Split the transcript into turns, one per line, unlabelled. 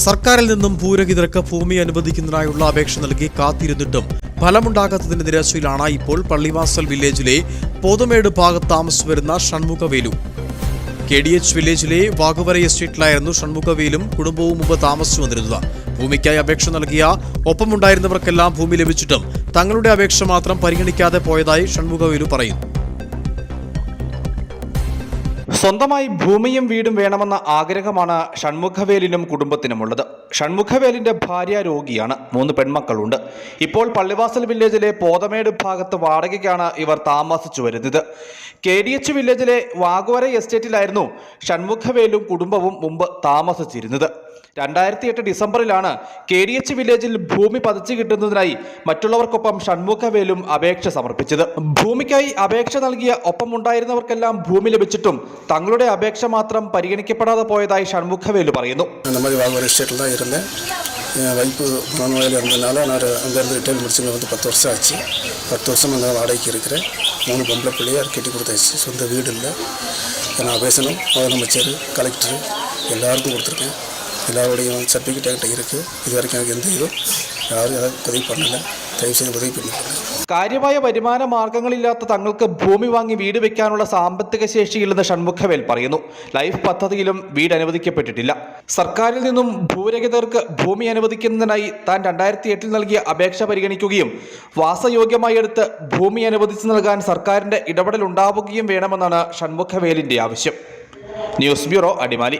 സർക്കാരിൽ നിന്നും ഭൂരഹിതർക്ക് ഭൂമി അനുവദിക്കുന്നതിനായുള്ള അപേക്ഷ നൽകി കാത്തിരുന്നിട്ടും ഫലമുണ്ടാകാത്തതിന്റെ നിരാശയിലാണ് ഇപ്പോൾ പള്ളിവാസൽ വില്ലേജിലെ പോതമേട് ഭാഗത്ത് താമസിച്ചു വരുന്ന ഷൺമുഖവേലു കെ ഡി എച്ച് വില്ലേജിലെ വാഗുവര എസ്റ്റേറ്റിലായിരുന്നു ഷൺമുഖവേലും കുടുംബവും മുമ്പ് താമസിച്ചു വന്നിരുന്നത്. ഭൂമിക്കായി അപേക്ഷ നൽകിയ ഒപ്പമുണ്ടായിരുന്നവർക്കെല്ലാം ഭൂമി ലഭിച്ചിട്ടും തങ്ങളുടെ അപേക്ഷ മാത്രം പരിഗണിക്കാതെ പോയതായി ഷൺമുഖവേലു പറയുന്നു.
സ്വന്തമായി ഭൂമിയും വീടും വേണമെന്ന ആഗ്രഹമാണ് ഷൺമുഖവേലിനും കുടുംബത്തിനുമുള്ളത്. ഷൺമുഖവേലിന്റെ ഭാര്യ രോഗിയാണ്. മൂന്ന് പെൺമക്കളുണ്ട്. ഇപ്പോൾ പള്ളിവാസൽ വില്ലേജിലെ പോതമേട് ഭാഗത്ത് വാടകയ്ക്കാണ് ഇവർ താമസിച്ചു വരുന്നത്. കെ ഡി എച്ച് വില്ലേജിലെ വാഗുവര എസ്റ്റേറ്റിലായിരുന്നു ഷൺമുഖവേലും കുടുംബവും മുമ്പ് താമസിച്ചിരുന്നത്. രണ്ടായിരത്തി എട്ട് ഡിസംബറിലാണ് കെ ഡി എച്ച് വില്ലേജിൽ ഭൂമി പതിച്ചു കിട്ടുന്നതിനായി മറ്റുള്ളവർക്കൊപ്പം ഷൺമുഖവേലും അപേക്ഷ സമർപ്പിച്ചത് ഭൂമിക്കായി അപേക്ഷ നൽകിയ ഒപ്പമുണ്ടായിരുന്നവർക്കെല്ലാം ഭൂമി ലഭിച്ചിട്ടും തങ്ങളുടെ അപേക്ഷ മാത്രം പരിഗണിക്കപ്പെടാതെ போயதாய் ஷண்முகவேலு പറയുന്നു
இந்த மாதிரி வாகவர் எஸ்டேட்டில் தான் இருந்தேன் என் வைப்பு மனநோயில் இருந்ததுனால நான் ஒரு அங்கேருந்து ரிட்டைல் முடிச்சுங்க வந்து பத்து வருஷம் ஆச்சு பத்து வருஷம் அங்கே வாடகைக்கு இருக்கிறேன் மூணு பொம்பளை பிள்ளையை கட்டி கொடுத்தாச்சு சொந்த வீடு இல்லை நான் பேசணும் முதலமைச்சர் கலெக்டர் எல்லாருக்கும் கொடுத்துருக்கேன் எல்லாருடையும் சர்டிஃபிகேட் என்கிட்ட இருக்குது இது வரைக்கும் எனக்கு எந்த இதுவும் யாரும் யாரும் உதவி பண்ணலை தயவு செய்து உதவி பண்ணி பண்ணுங்கள்
കാര്യമായ വരുമാന മാർഗങ്ങളില്ലാത്ത തങ്ങൾക്ക് ഭൂമി വാങ്ങി വീട് വെക്കാനുള്ള സാമ്പത്തിക ശേഷിയില്ലെന്ന് ഷൺമുഖവേൽ പറയുന്നു ലൈഫ് പദ്ധതിയിലും വീട് അനുവദിക്കപ്പെട്ടിട്ടില്ല സർക്കാരിൽ നിന്നും ഭൂരഹിതർക്ക് ഭൂമി അനുവദിക്കുന്നതിനായി താൻ രണ്ടായിരത്തി എട്ടിൽ നൽകിയ അപേക്ഷ പരിഗണിക്കുകയും വാസയോഗ്യമായി എടുത്ത് ഭൂമി അനുവദിച്ചു നൽകാൻ സർക്കാരിന്റെ ഇടപെടൽ ഉണ്ടാവുകയും വേണമെന്നാണ് ഷൺമുഖവേലിന്റെ ആവശ്യം ന്യൂസ് ബ്യൂറോ അടിമാലി